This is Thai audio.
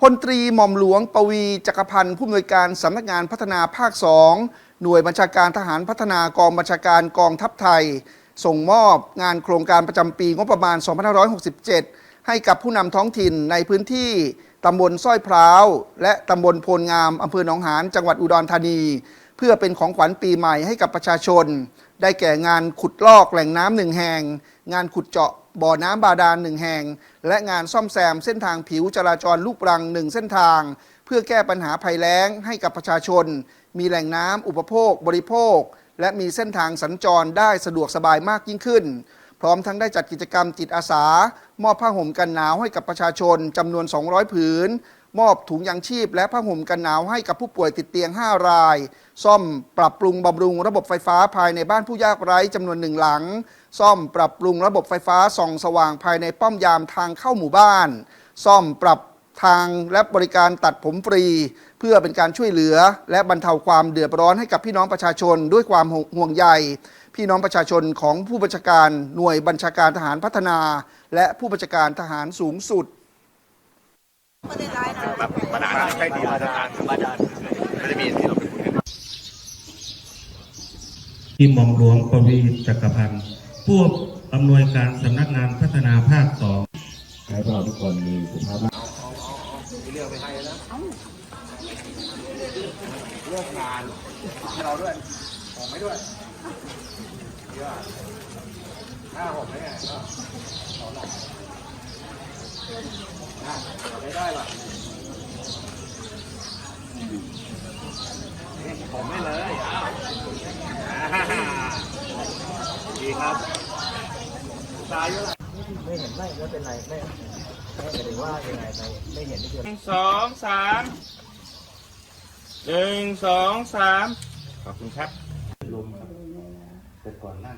พลตรีหม่อมหลวงปวีจักรพันธ์ผู้อำนวยการสำนักงานพัฒนาภาค2หน่วยบัญชาการทหารพัฒนากองบัญชาการกองทัพไทย ส่งมอบงานโครงการประจำปีงบประมาณ 2567 ให้กับผู้นำท้องถิ่นในพื้นที่ตำบลสร้อยพร้าว และตำบลโพลงามอำเภอหนองหานจังหวัดอุดรธานี เพื่อเป็นของขวัญปีใหม่ให้กับประชาชน ได้แก่งานขุดลอกแหล่งน้ำหนึ่งแห่ง งานขุดเจาะ บ่อน้ำบาดาลหนึ่งแห่ง และงานซ่อมแซมเส้นทางผิวจราจรลูกรังหนึ่งเส้นทาง เพื่อแก้ปัญหาภัยแล้งให้กับประชาชน มีแหล่งน้ำอุปโภค บริโภค และมีเส้นทางสัญจรได้สะดวกสบายมากยิ่งขึ้น พร้อมทั้งได้จัดกิจกรรมจิตอาสา มอบผ้าห่มกันหนาวให้กับประชาชนจำนวน 200 ผืน มอบถุงยางชีพ และผ้าห่มกันหนาวให้กับผู้ป่วยติดเตียง 5 ราย ซ่อมปรับปรุงบำรุงระบบไฟฟ้าภายในบ้านผู้ยากไร้จำนวนหนึ่งหลัง ซ่อมปรับปรุงระบบไฟฟ้าส่องสว่างภายในป้อมยามทางเข้าหมู่บ้าน ซ่อมปรับทางและบริการตัดผมฟรี เพื่อเป็นการช่วยเหลือ และบรรเทาความเดือดร้อนให้กับพี่น้องประชาชนด้วยความห่วงใย พี่น้องประชาชนของผู้บัญชาการหน่วยบัญชาการทหารพัฒนา และผู้บัญชาการทหารสูงสุด แบบบาดาลใช่ดีบาดาลบาดาลไม่ได้มีที่เราเป็นคนที่หม่อมหลวงปวีจักรพันธ์ผู้อำนวยการสำนักงานพัฒนาภาคสองให้พวกเราทุกคนมีสุขภาพร่างผมไม่เลยอ้า วดีครับตายเยอะไม่เห็นไม่ไม่เป็นไรไม่ไม่หมายถึงว่ายังไงไม่ไม่เห็นนี่คือหนึ่งสองสามหนึ่งสองสามขอบคุณครับลมครับแต่ก่อนนั่ง